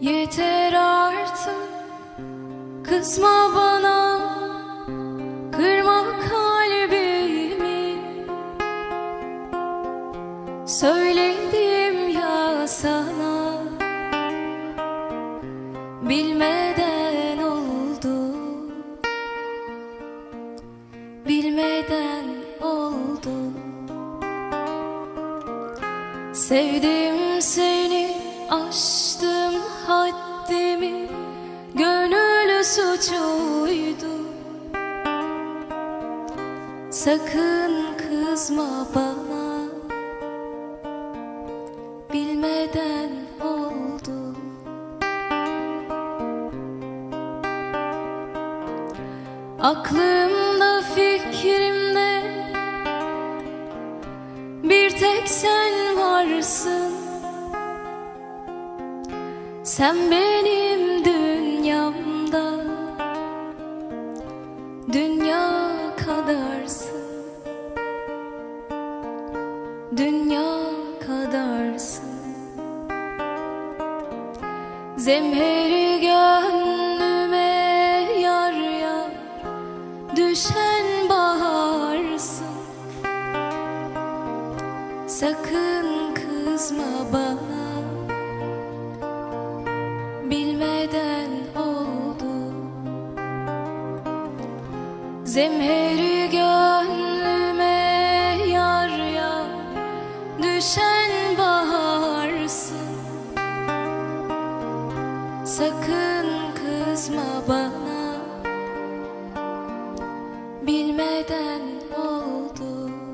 Yeter artık. Kızma bana. Kırma kalbimi. Söyledim ya sana. Bilmeden oldu. Bilmeden oldu. Sevdim seni, aştım haddimi Gönül suçuydu. Sakın kızma bana. Bilmeden oldu. Aklımda fikrimde bir tek sen varsın Sen benim dünyamda Dünya kadarsın. Dünya kadarsın. Zemheri gönlüme yar yar Düşen baharsın. Sakın kızma bana bilmeden oldu. Zemheri gönlüme yar yar düşen baharsın. Sakın kızma bana. Bilmeden oldu.